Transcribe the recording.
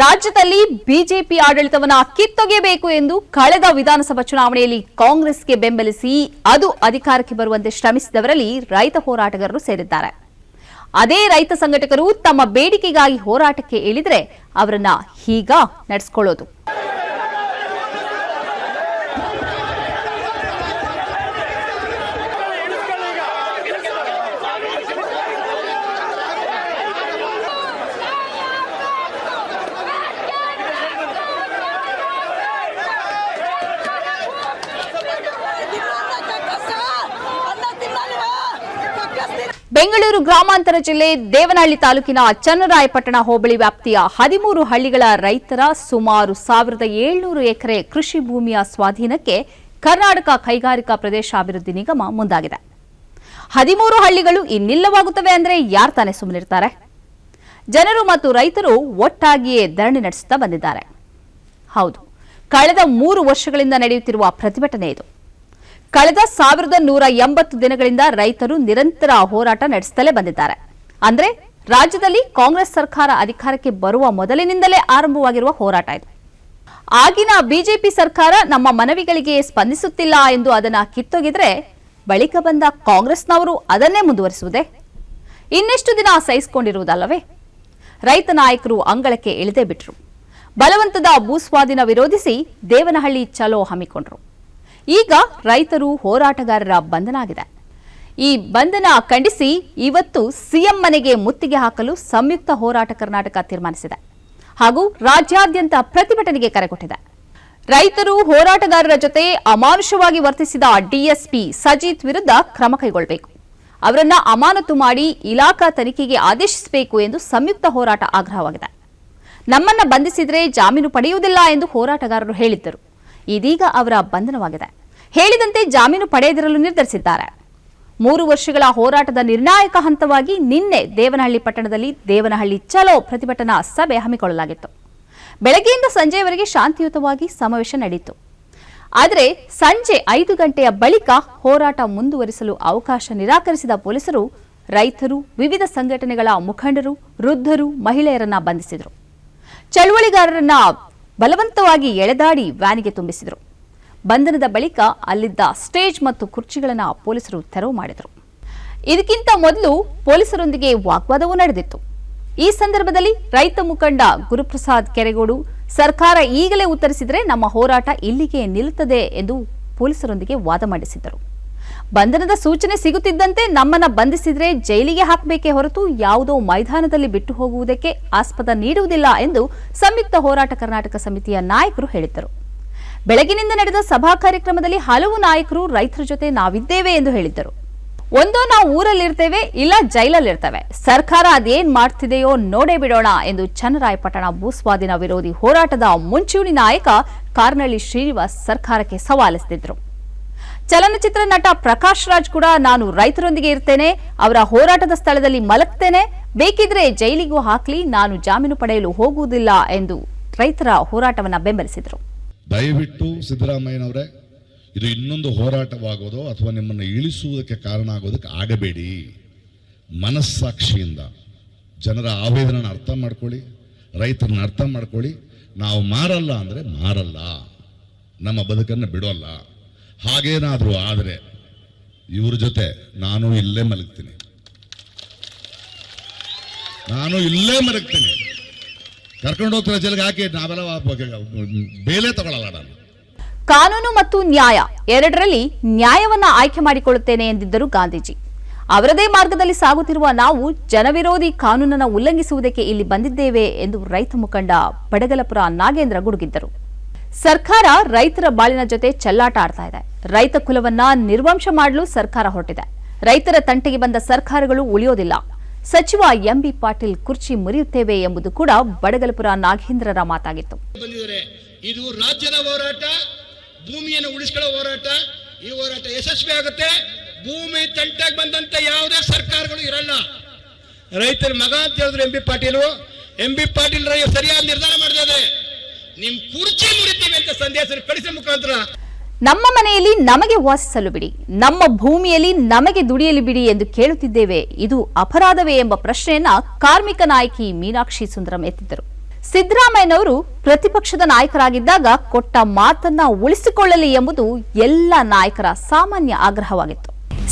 ರಾಜ್ಯದಲ್ಲಿ ಬಿಜೆಪಿ ಆಡಳಿತವನ್ನ ಕಿತ್ತೊಗೆಯಬೇಕು ಎಂದು ಕಳೆದ ವಿಧಾನಸಭಾ ಚುನಾವಣೆಯಲ್ಲಿ ಕಾಂಗ್ರೆಸ್ಗೆ ಬೆಂಬಲಿಸಿ ಅದು ಅಧಿಕಾರಕ್ಕೆ ಬರುವಂತೆ ಶ್ರಮಿಸಿದವರಲ್ಲಿ ರೈತ ಹೋರಾಟಗಾರರು ಸೇರಿದ್ದಾರೆ. ಅದೇ ರೈತ ಸಂಘಟಕರು ತಮ್ಮ ಬೇಡಿಕೆಗಾಗಿ ಹೋರಾಟಕ್ಕೆ ಇಳಿದ್ರೆ ಅವರನ್ನ ಹೀಗ ನಡೆಸ್ಕೊಳ್ಳೋದು. ಬೆಂಗಳೂರು ಗ್ರಾಮಾಂತರ ಜಿಲ್ಲೆ ದೇವನಹಳ್ಳಿ ತಾಲೂಕಿನ ಚನ್ನರಾಯಪಟ್ಟಣ ಹೋಬಳಿ ವ್ಯಾಪ್ತಿಯ ಹದಿಮೂರು ಹಳ್ಳಿಗಳ ರೈತರ ಸುಮಾರು ಸಾವಿರದ ಏಳ್ನೂರು ಎಕರೆ ಕೃಷಿ ಭೂಮಿಯ ಸ್ವಾಧೀನಕ್ಕೆ ಕರ್ನಾಟಕ ಕೈಗಾರಿಕಾ ಪ್ರದೇಶಾಭಿವೃದ್ಧಿ ನಿಗಮ ಮುಂದಾಗಿದೆ. ಹದಿಮೂರು ಹಳ್ಳಿಗಳು ಇನ್ನಿಲ್ಲವಾಗುತ್ತವೆ ಅಂದರೆ ಯಾರು ತಾನೇ ಸುಮ್ಮನಿರ್ತಾರೆ ಜನರು ಮತ್ತು ರೈತರು ಒಟ್ಟಾಗಿಯೇ ಧರಣಿ ನಡೆಸುತ್ತಾ ಬಂದಿದ್ದಾರೆ. ಹೌದು, ಕಳೆದ ಮೂರು ವರ್ಷಗಳಿಂದ ನಡೆಯುತ್ತಿರುವ ಪ್ರತಿಭಟನೆ ಇದು. ಕಳೆದ ಸಾವಿರದ ನೂರ ಎಂಬತ್ತು ದಿನಗಳಿಂದ ರೈತರು ನಿರಂತರ ಹೋರಾಟ ನಡೆಸುತ್ತಲೇ ಬಂದಿದ್ದಾರೆ. ಅಂದ್ರೆ ರಾಜ್ಯದಲ್ಲಿ ಕಾಂಗ್ರೆಸ್ ಸರ್ಕಾರ ಅಧಿಕಾರಕ್ಕೆ ಬರುವ ಮೊದಲಿನಿಂದಲೇ ಆರಂಭವಾಗಿರುವ ಹೋರಾಟ ಇದು. ಆಗಿನ ಬಿಜೆಪಿ ಸರ್ಕಾರ ನಮ್ಮ ಮನವಿಗಳಿಗೆ ಸ್ಪಂದಿಸುತ್ತಿಲ್ಲ ಎಂದು ಅದನ್ನ ಕಿತ್ತೊಗೆದ್ರೆ ಬಳಿಕ ಬಂದ ಕಾಂಗ್ರೆಸ್ನವರು ಅದನ್ನೇ ಮುಂದುವರಿಸುವುದೇ? ಇನ್ನೆಷ್ಟು ದಿನ ಸಹಿಸಿಕೊಂಡಿರುವುದಲ್ಲವೇ? ರೈತ ನಾಯಕರು ಅಂಗಳಕ್ಕೆ ಇಳಿದೇ ಬಿಟ್ರು. ಬಲವಂತದ ಭೂಸ್ವಾಧೀನ ವಿರೋಧಿಸಿ ದೇವನಹಳ್ಳಿ ಚಲೋ ಹಮ್ಮಿಕೊಂಡ್ರು. ಈಗ ರೈತರು ಹೋರಾಟಗಾರರ ಬಂಧನ ಆಗಿದೆ ಈ ಬಂಧನ ಖಂಡಿಸಿ ಇವತ್ತು ಸಿಎಂ ಮನೆಗೆ ಮುತ್ತಿಗೆ ಹಾಕಲು ಸಂಯುಕ್ತ ಹೋರಾಟ ಕರ್ನಾಟಕ ತೀರ್ಮಾನಿಸಿದೆ. ಹಾಗೂ ರಾಜ್ಯಾದ್ಯಂತ ಪ್ರತಿಭಟನೆಗೆ ಕರೆ ಕೊಟ್ಟಿದೆ. ರೈತರು ಹೋರಾಟಗಾರರ ಜೊತೆ ಅಮಾನುಷವಾಗಿ ವರ್ತಿಸಿದ ಡಿಎಸ್ಪಿ ಸಜಿತ್ ವಿರುದ್ಧ ಕ್ರಮ ಕೈಗೊಳ್ಳಬೇಕು. ಅವರನ್ನ ಅಮಾನತು ಮಾಡಿ ಇಲಾಖಾ ತನಿಖೆಗೆ ಆದೇಶಿಸಬೇಕು ಎಂದು ಸಂಯುಕ್ತ ಹೋರಾಟ ಆಗ್ರಹವಾಗಿದೆ. ನಮ್ಮನ್ನ ಬಂಧಿಸಿದರೆ ಜಾಮೀನು ಪಡೆಯುವುದಿಲ್ಲ ಎಂದು ಹೋರಾಟಗಾರರು ಹೇಳಿದ್ದರು. ಇದೀಗ ಅವರ ಬಂಧನವಾಗಿದೆ. ಹೇಳಿದಂತೆ ಜಾಮೀನು ಪಡೆಯದಿರಲು ನಿರ್ಧರಿಸಿದ್ದಾರೆ. ಮೂರು ವರ್ಷಗಳ ಹೋರಾಟದ ನಿರ್ಣಾಯಕ ಹಂತವಾಗಿ ನಿನ್ನೆ ದೇವನಹಳ್ಳಿ ಪಟ್ಟಣದಲ್ಲಿ ದೇವನಹಳ್ಳಿ ಚಲೋ ಪ್ರತಿಭಟನಾ ಸಭೆ ಹಮ್ಮಿಕೊಳ್ಳಲಾಗಿತ್ತು. ಬೆಳಗ್ಗೆಯಿಂದ ಸಂಜೆಯವರೆಗೆ ಶಾಂತಿಯುತವಾಗಿ ಸಮಾವೇಶ ನಡೆಯಿತು. ಆದರೆ ಸಂಜೆ ಐದು ಗಂಟೆಯ ಬಳಿಕ ಹೋರಾಟ ಮುಂದುವರಿಸಲು ಅವಕಾಶ ನಿರಾಕರಿಸಿದ ಪೊಲೀಸರು, ರೈತರು, ವಿವಿಧ ಸಂಘಟನೆಗಳ ಮುಖಂಡರು, ವೃದ್ಧರು, ಮಹಿಳೆಯರನ್ನ ಬಂಧಿಸಿದರು. ಚಳುವಳಿಗಾರರನ್ನ ಬಲವಂತವಾಗಿ ಎಳೆದಾಡಿ ವ್ಯಾನಿಗೆ ತುಂಬಿಸಿದರು. ಬಂಧನದ ಬಳಿಕ ಅಲ್ಲಿದ್ದ ಸ್ಟೇಜ್ ಮತ್ತು ಕುರ್ಚಿಗಳನ್ನು ಪೊಲೀಸರು ತೆರವು ಮಾಡಿದರು. ಇದಕ್ಕಿಂತ ಮೊದಲು ಪೊಲೀಸರೊಂದಿಗೆ ವಾಗ್ವಾದವೂ ನಡೆದಿತ್ತು. ಈ ಸಂದರ್ಭದಲ್ಲಿ ರೈತ ಮುಖಂಡ ಗುರುಪ್ರಸಾದ್ ಕೆರೆಗೋಡು, ಸರ್ಕಾರ ಈಗಲೇ ಉತ್ತರಿಸಿದರೆ ನಮ್ಮ ಹೋರಾಟ ಇಲ್ಲಿಗೆ ನಿಲ್ಲುತ್ತದೆ ಎಂದು ಪೊಲೀಸರೊಂದಿಗೆ ವಾದ ಮಂಡಿಸಿದ್ದರು. ಬಂಧನದ ಸೂಚನೆ ಸಿಗುತ್ತಿದ್ದಂತೆ ನಮ್ಮನ್ನ ಬಂಧಿಸಿದ್ರೆ ಜೈಲಿಗೆ ಹಾಕಬೇಕೇ ಹೊರತು ಯಾವುದೋ ಮೈದಾನದಲ್ಲಿ ಬಿಟ್ಟು ಹೋಗುವುದಕ್ಕೆ ಆಸ್ಪದ ನೀಡುವುದಿಲ್ಲ ಎಂದು ಸಂಯುಕ್ತ ಹೋರಾಟ ಕರ್ನಾಟಕ ಸಮಿತಿಯ ನಾಯಕರು ಹೇಳಿದ್ದರು. ಬೆಳಗಿನಿಂದ ನಡೆದ ಸಭಾ ಕಾರ್ಯಕ್ರಮದಲ್ಲಿ ಹಲವು ನಾಯಕರು ರೈತರ ಜೊತೆ ನಾವಿದ್ದೇವೆ ಎಂದು ಹೇಳಿದ್ದರು. ಒಂದೋ ನಾವು ಊರಲ್ಲಿರ್ತೇವೆ, ಇಲ್ಲ ಜೈಲಲ್ಲಿರ್ತೇವೆ. ಸರ್ಕಾರ ಅದೇನ್ ಮಾಡ್ತಿದೆಯೋ ನೋಡೇ ಬಿಡೋಣ ಎಂದು ಚನ್ನರಾಯಪಟ್ಟಣ ಭೂಸ್ವಾಧೀನ ವಿರೋಧಿ ಹೋರಾಟದ ಮುಂಚೂಣಿ ನಾಯಕ ಕಾರ್ನಳ್ಳಿ ಶ್ರೀನಿವಾಸ್ ಸರ್ಕಾರಕ್ಕೆ ಸವಾಲಿಸಿದ್ರು ಚಲನಚಿತ್ರ ನಟ ಪ್ರಕಾಶ್ ರಾಜ್ ಕೂಡ ನಾನು ರೈತರೊಂದಿಗೆ ಇರ್ತೇನೆ. ಅವರ ಹೋರಾಟದ ಸ್ಥಳದಲ್ಲಿ ಮಲಗ್ತೇನೆ. ಬೇಕಿದ್ರೆ ಜೈಲಿಗೂ ಹಾಕ್ಲಿ, ನಾನು ಜಾಮೀನು ಪಡೆಯಲು ಹೋಗುವುದಿಲ್ಲ ಎಂದು ರೈತರ ಹೋರಾಟವನ್ನು ಬೆಂಬಲಿಸಿದರು. ದಯವಿಟ್ಟು ಸಿದ್ದರಾಮಯ್ಯನವರೇ, ಇದು ಇನ್ನೊಂದು ಹೋರಾಟವಾಗೋದು ಅಥವಾ ನಿಮ್ಮನ್ನು ಇಳಿಸುವುದಕ್ಕೆ ಕಾರಣ ಆಗೋದಕ್ಕೆ ಆಗಬೇಡಿ. ಮನಸ್ಸಾಕ್ಷಿಯಿಂದ ಜನರ ಆವೇದನ ಅರ್ಥ ಮಾಡ್ಕೊಳ್ಳಿ, ರೈತರನ್ನ ಅರ್ಥ ಮಾಡ್ಕೊಳ್ಳಿ. ನಾವು ಮಾರಲ್ಲ ಅಂದರೆ ಮಾರಲ್ಲ. ನಮ್ಮ ಬದುಕನ್ನು ಬಿಡೋಲ್ಲ. ಹಾಗೇನಾದರೂ ಆದರೆ ಇವ್ರ ಜೊತೆ ನಾನು ಇಲ್ಲೇ ಮಲಗ್ತೀನಿ. ನಾನು ಇಲ್ಲೇ ಮಲಗ್ತೀನಿ. ಕರ್ಕೊಂಡು ಹೋಗ್ತಾರೆ ಜೈಲಿಗೆ? ಹಾಕಿ ನಾವೆಲ್ಲ ಬೇಲೆ ತಗೊಳ್ಳಲ್ಲ ನಾನು. ಕಾನೂನು ಮತ್ತು ನ್ಯಾಯ ಎರಡರಲ್ಲಿ ನ್ಯಾಯವನ್ನ ಆಯ್ಕೆ ಮಾಡಿಕೊಳ್ಳುತ್ತೇನೆ ಎಂದಿದ್ದರು ಗಾಂಧೀಜಿ. ಅವರದೇ ಮಾರ್ಗದಲ್ಲಿ ಸಾಗುತ್ತಿರುವ ನಾವು ಜನವಿರೋಧಿ ಕಾನೂನನ್ನು ಉಲ್ಲಂಘಿಸುವುದಕ್ಕೆ ಇಲ್ಲಿ ಬಂದಿದ್ದೇವೆ ಎಂದು ರೈತ ಮುಖಂಡ ಬಡಗಲಪುರ ನಾಗೇಂದ್ರ ಗುಡುಗಿದ್ದರು. ಸರ್ಕಾರ ರೈತರ ಬಾಳಿನ ಜೊತೆ ಚೆಲ್ಲಾಟ ಆಡ್ತಾ ಇದೆ. ರೈತ ಕುಲವನ್ನ ನಿರ್ವಂಶ ಮಾಡಲು ಸರ್ಕಾರ ಹೊರಟಿದೆ. ರೈತರ ತಂಟೆಗೆ ಬಂದ ಸರ್ಕಾರಗಳು ಉಳಿಯೋದಿಲ್ಲ. ಸಚಿವ ಎಂಬಿ ಪಾಟೀಲ್ ಕುರ್ಚಿ ಮುರಿಯುತ್ತೇವೆ ಎಂಬುದು ಕೂಡ ಬಡಗಲಪುರ ನಾಗೇಂದ್ರರ ಮಾತಾಗಿತ್ತು. ಇದು ರಾಜ್ಯದ ಹೋರಾಟ, ಭೂಮಿಯನ್ನು ಉಳಿಸಿಕೊಳ್ಳೋ ಹೋರಾಟ. ಈ ಹೋರಾಟ ಯಶಸ್ವಿ ಆಗುತ್ತೆ. ಭೂಮಿ ತಂಟೆಗೆ ಬಂದಂತ ಯಾವುದೇ ಸರ್ಕಾರಗಳು ಇರಲ್ಲ. ರೈತರ ಮಗ ಅಂತ ಹೇಳಿದ್ರು M B Patil. M B Patil ಸರಿಯಾದ ನಿರ್ಧಾರ ಮಾಡಿದ್ದಾರೆ ನಿಮ್ ಕುರ್ಚಿ ಮುರಿತೀವಿ ಅಂತ ಸಂದೇಶ ಮುಖಾಂತರ. ನಮ್ಮ ಮನೆಯಲ್ಲಿ ನಮಗೆ ವಾಸಿಸಲು ಬಿಡಿ. ನಮ್ಮ ಭೂಮಿಯಲ್ಲಿ ನಮಗೆ ದುಡಿಯಲು ಬಿಡಿ ಎಂದು ಕೇಳುತ್ತಿದ್ದೇವೆ. ಇದು ಅಪರಾಧವೇ ಎಂಬ ಪ್ರಶ್ನೆಯನ್ನ ಕಾರ್ಮಿಕ ನಾಯಕಿ ಮೀನಾಕ್ಷಿ ಸುಂದರಂ ಎತ್ತಿದ್ದರು. ಸಿದ್ದರಾಮಯ್ಯನವರು ಪ್ರತಿಪಕ್ಷದ ನಾಯಕರಾಗಿದ್ದಾಗ ಕೊಟ್ಟ ಮಾತನ್ನ ಉಳಿಸಿಕೊಳ್ಳಲಿ ಎಂಬುದು ಎಲ್ಲ ನಾಯಕರ ಸಾಮಾನ್ಯ ಆಗ್ರಹವಾಗಿತ್ತು.